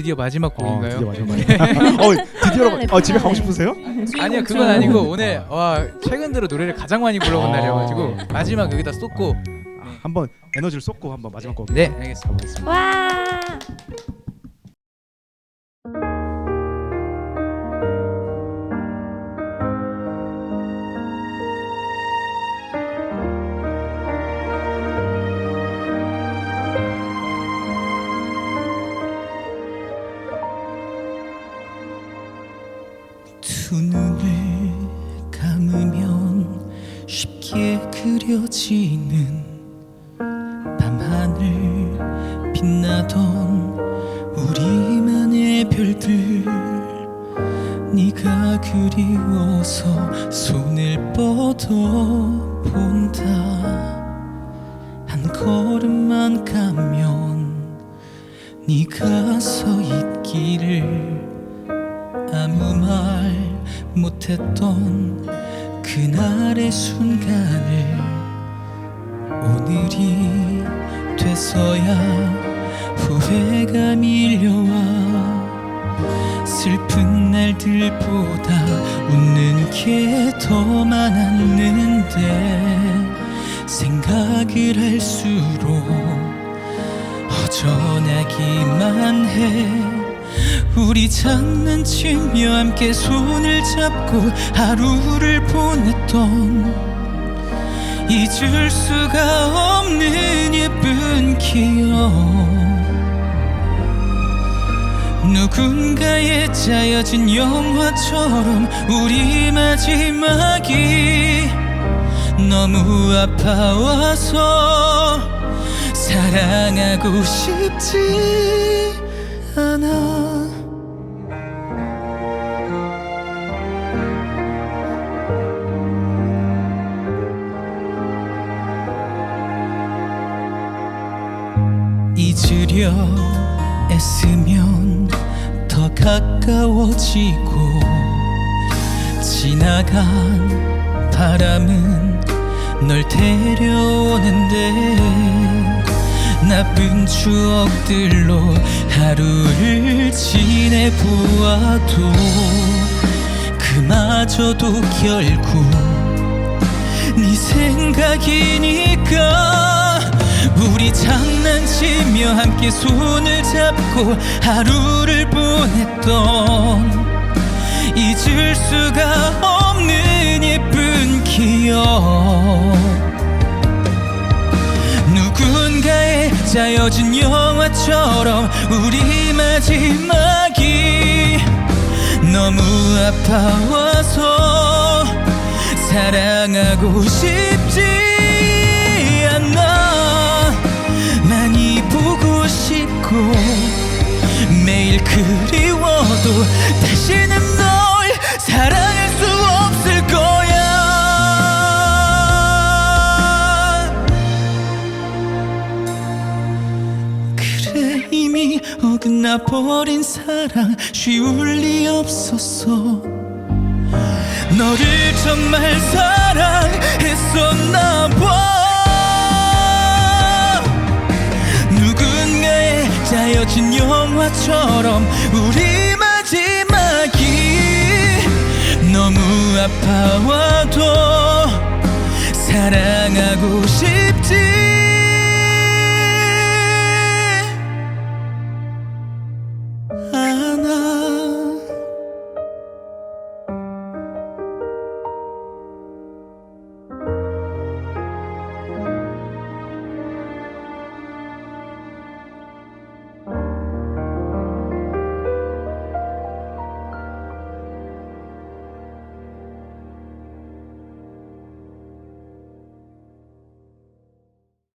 드디어 마지막 어, 곡인가요? 드디어 마지막 어, 드디어 어, 집에 가고 싶으세요? 아니요 그건 아니고 오늘 와 최근 들어 노래를 가장 많이 불러본 아. 날이어가지고 마지막 여기다 쏟고 아, 한번 에너지를 쏟고 한번 마지막 곡. 네 알겠습니다. 와. 두 눈을 감으면 쉽게 그려지는 밤하늘 빛나던 우리만의 별들. 네가 그리워서 손을 뻗어 본다. 한 걸음만 가면 네가 서 있기를 아무 말 못했던 그날의 순간을 오늘이 돼서야 후회가 밀려와 슬픈 날들보다 웃는 게 더 많았는데 생각을 할수록 허전하기만 해 우리 장난치며 함께 손을 잡고 하루를 보냈던. 잊을 수가 없는 예쁜 기억. 누군가의 짜여진 영화처럼 우리 마지막이 너무 아파와서 사랑하고 싶지 않아 잊으려 애쓰면 더 가까워지고 지나간 바람은 널 데려오는데 나쁜 추억들로 하루를 지내보아도 그마저도 결국 네 생각이니까 우리 장난치며 함께 손을 잡고 하루를 보냈던 잊을 수가 없는 예쁜 기억. 누군가의 짜여진 영화처럼 우리 마지막이 너무 아파와서 사랑하고 싶지 않아 그래 이미 어긋나 버린 사랑 쉬울 리 없었어. 너를 정말 사랑했었나 봐. 누군가의 짜여진 영화처럼 우리 마지막이 너무 아파와도 사랑하고 싶